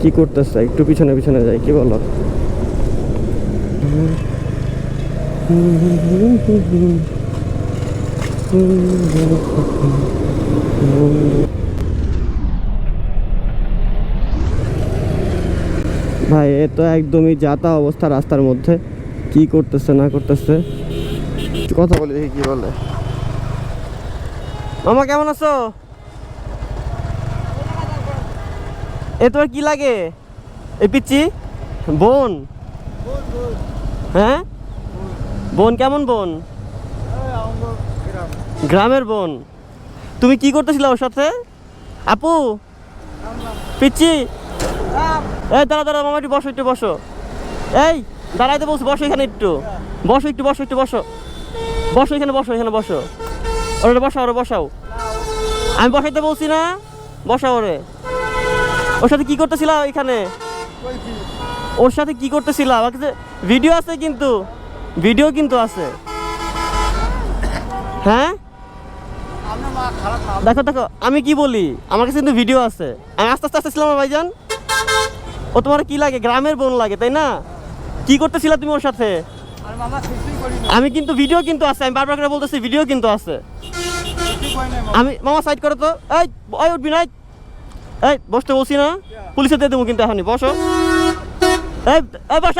কি করতেছে? একটু পিছনে পিছনে যাই কি বলো? ভাই এ তো একদমই যাতা অবস্থা রাস্তার মধ্যে। কি করতেছে না করতেছে? কথা বলে দেখি কি বলে। মামা কেমন আছো? এ তোমার কি লাগে? এই পিচ্ছি বোন? হ্যাঁ? বোন কেমন বোন? গ্রামের বোন। তুমি কি করতেছিলে ওর সাথে? আপু? পিচ্ছি এই দাঁড়া দাঁড়া, মামা একটু বসো একটু বসো। এই, দাঁড়াইতে বসো বসো এখানে একটু। বসো একটু বসো একটু বসো। বসো এখানে বসো এখানে বসো। ওরে বসাও ওরে বসাও। আমি বসাইতে বলছি না। বসাও ওরে। ওর সাথে কি করতেছিলাম এখানে ওর সাথে কি করতেছিলাম ভিডিও আছে কিন্তু। ভিডিও কিন্তু আছে। হ্যাঁ? দেখো দেখো, আমি কি বলি? আমার কাছে কিন্তু ভিডিও আছে। আমি আস্তে আস্তে আসতেছিলাম আমার ভাইজান। ও তোমার কি লাগে? গ্রামের বোন লাগে, তাই না? কি করতেছিলা তুমি ওর সাথে? আমি কিন্তু ভিডিও কিন্তু আছে। আমি বারবার করে বলতেছি ভিডিও কিন্তু আছে। আমি মামা সাইড করো তো। এই, ওই উঠবি না এই। বসতে বলছি না। পুলিশে দিয়ে দেবো কিন্তু এখনই, বসো। এই এই, বস,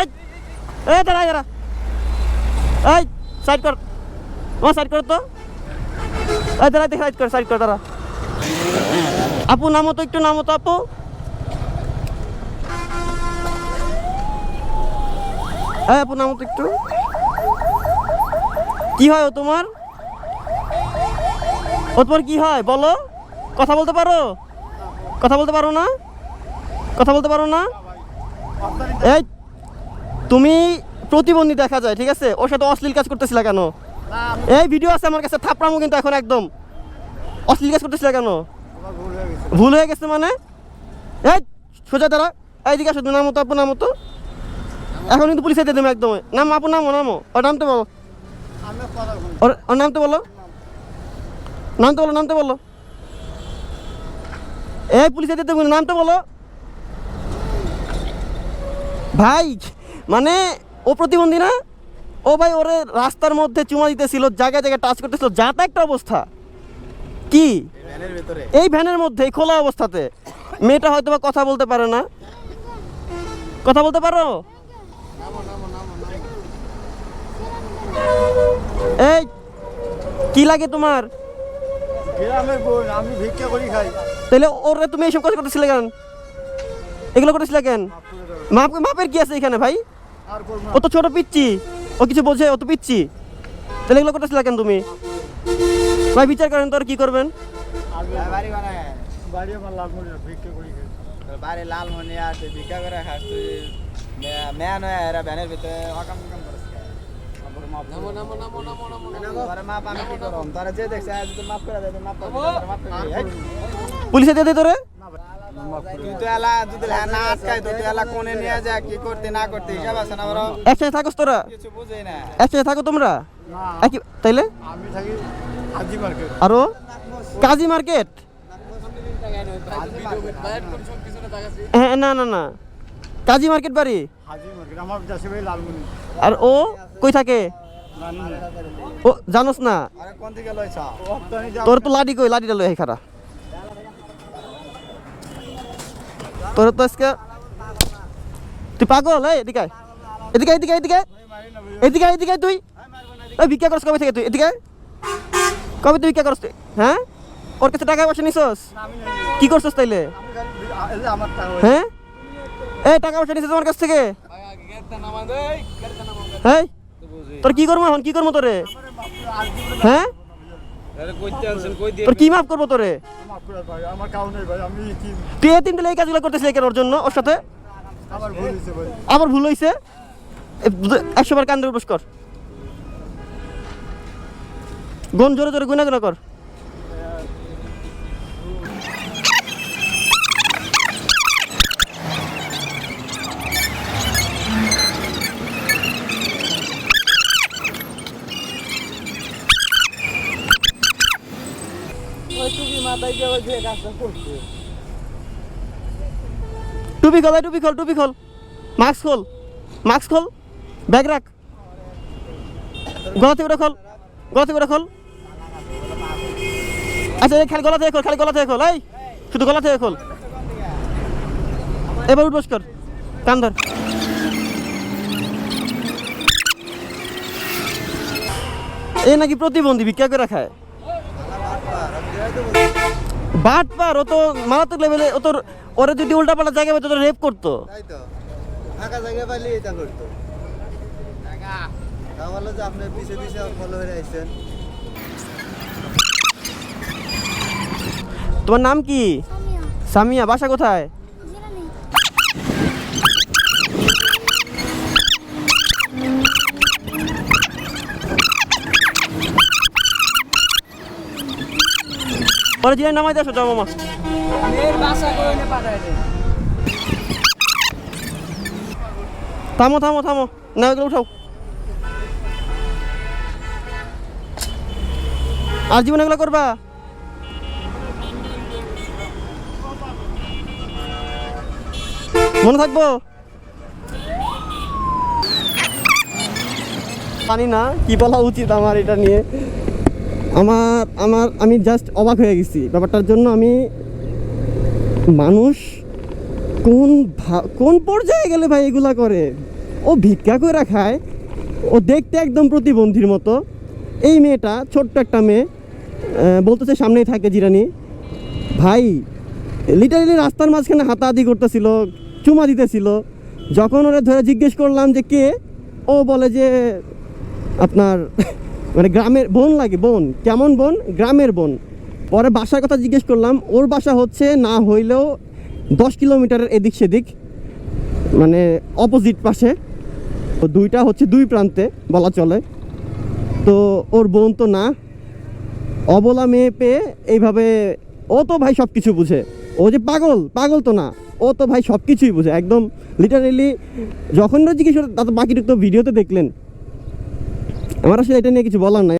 এই। দাঁড়া দাঁড়া। এই সাইড কর। মামা সাইড করো তো। এই, দাঁড়া সাইড কর সাইড কর, দাঁড়া। আপু, নামো তো, একটু নামো তো, আপু। এই, আপু, নামো তো একটু। কি হয় ও তোমার? ও তোমার কি হয়? বলো। কথা বলতে পারো? কথা বলতে পারো না? কথা বলতে পারো না? এই, তুমি প্রতিবন্ধী দেখা যায়, ঠিক আছে? ওর সাথে অশ্লীল কাজ করতেছিলা কেন? এই ভিডিও আছে আমার কাছে, থাপড়ামো কিন্তু এখন একদম। অশ্লীল কাজ করতেছিলা কেন? ভুল হয়ে গেছে মানে? এই, সোজা দাঁড়া এই দিকে আসো নামো তো আপু নামো তো এখন কিন্তু পুলিশে দিয়ে দেবো একদম। নাম, আপু, নামো নামো। ওর নামতে বলো। ওর ওর নামতে বলো। নামতে বলো নামতে বলো। এই পুলিশে দিতে নামতে বলো। ভাই মানে ও প্রতিবন্ধী না? ও ভাই, ওরে রাস্তার মধ্যে চুমা দিতেছিল, জায়গায় জায়গায় টাচ করতেছিল, যা তা একটা অবস্থা। কি? এই ভ্যানের মধ্যে, এই খোলা অবস্থাতে। মেয়েটা হয়তো বা কথা বলতে পারে না। কথা বলতে পারো? এই, কি লাগে তোমার? গ্রামের বোন আমি ভিক্ষা করি খাই। তাহলে ওরে তুমি এইসব কাজ করতেছিলে কেন? এগুলো করতেছিলে কেন? মাপ মাপের কি আছে এখানে ভাই? আর ও তো ছোট পিচ্ছি। ও কিছু বোঝে ও তো পিচ্ছি। তাহলে এগুলো করতেছিলে কেন তুমি? ভাই বিচার করেন তো আর কি করবেন? বাড়ি করি করি লাল মনি আছে ভিক্ষা করে খাস তুই মেয়া নয় এরা ব্যানের ভিতরে অকাম কাম করস নামো নামো নামো নামো নামো তোর মাপ আমি কি করম তোরা যে দেখছ আজ মাপ করে দে মাপ করে দে মাপ করে পুলিশে দিয়ে। দে তোরে। তুই তো এলা যদি না আটকাই তো তুই এলা কোনে নিয়ে যা কি করতে না করতে হিসাব আছে না বড়? একসাথে থাকোস তোরা। কিছু বুঝেই না। একসাথে থাকো তোমরা। না। তাইলে? আমি থাকি হাজি মার্কেট। আরও? কাজী মার্কেট? হ্যাঁ না না না। কাজী মার্কেট বাড়ি? আর ও কই থাকে? ও জানোস না? তোর তো লাডি কই? লাডিটা লই খারা তোর তো আজকে তুই পাগল এই এদিকে। এদিকে এদিকে এদিকে। এদিকে এদিকে তুই। ভিক্ষা করছ কবে থেকে তুই? এদিকে। কবে তুই ভিক্ষা করছ তুই? হ্যাঁ? ওর কাছে টাকা পয়সা নিছস? কি করছস তাইলে? আমার টাকা হ্যাঁ? টাকা পয়সা তোমার কাছ থেকে? তোর কি করব এখন? কি করব তোরে? হ্যাঁ? তোর কি করব তোরে? আমার তুই এই কাজগুলো ওর জন্য ওর সাথে? আবার ভুল হয়েছে একশো বার কান্দে কর। গন জোরে জোরে গুনা গুনা কর। টুপি খোল, এই টুপি খোল টুপি খোল। মাস্ক খোল মাস্ক খোল। ব্যাগ রাখ। গলা থেকে খোল গলা থেকে খোল। আচ্ছা এই খালি গলা থেকে খোল, খালি গলা থেকে খোল, এই। শুধু গলা থেকে খোল। এবার উঠবস কর কান ধর। এ নাকি প্রতিবন্ধী ভিক্ষা করে খায়? বাট পার ও তো মারাত্মক লেভেলে ও তোর ওরা যদি উল্টা পাল্টা জায়গায় পেতো রেপ করতো। তাই তো ফাঁকা জায়গা পাইলে এটা করতো। তা বলল যে আপনার পিছে পিছে ফলো হয়ে আসছেন তোমার নাম কি? সামিয়া। সামিয়া বাসা কোথায়? পরে জিনিস নামাই দিয়ে আসো মাছ। থামো থামো থামো। না, এগুলো উঠাও। আর জীবন এগুলো করবা? মনে থাকব? জানি না, কি বলা উচিত আমার এটা নিয়ে। আমার আমার, আমি জাস্ট অবাক হয়ে গেছি। ব্যাপারটার জন্য আমি মানুষ কোন কোন পর্যায়ে গেলে ভাই এগুলা করে? ও ভিক্ষা করে খায়, ও দেখতে একদম প্রতিবন্ধীর মতো। এই মেয়েটা, ছোট্ট একটা মেয়ে বলতেছে সামনেই থাকে জিরানি। ভাই লিটারেলি রাস্তার মাঝখানে হাতাহাতি করতেছিল, চুমা দিতেছিল। যখন ওরা ধরে জিজ্ঞেস করলাম যে কে, ও বলে যে আপনার মানে গ্রামের বোন লাগে, বোন। কেমন বোন? গ্রামের বোন। পরে বাসার কথা জিজ্ঞেস করলাম, ওর বাসা হচ্ছে না হইলেও দশ কিলোমিটারের এদিক সেদিক মানে অপোজিট পাশে। তো দুইটা হচ্ছে দুই প্রান্তে বলা চলে। তো ওর বোন তো না। অবলা মেয়ে পেয়ে এইভাবে ও তো ভাই সব কিছু বুঝে। ও যে পাগল পাগল তো না। ও তো ভাই সব কিছুই বুঝে, একদম লিটারেলি যখন জিজ্ঞেস করে তা তো বাকিটুকু তো ভিডিওতে দেখলেন। আমার আসলে এটা নিয়ে কিছু বলার নাই।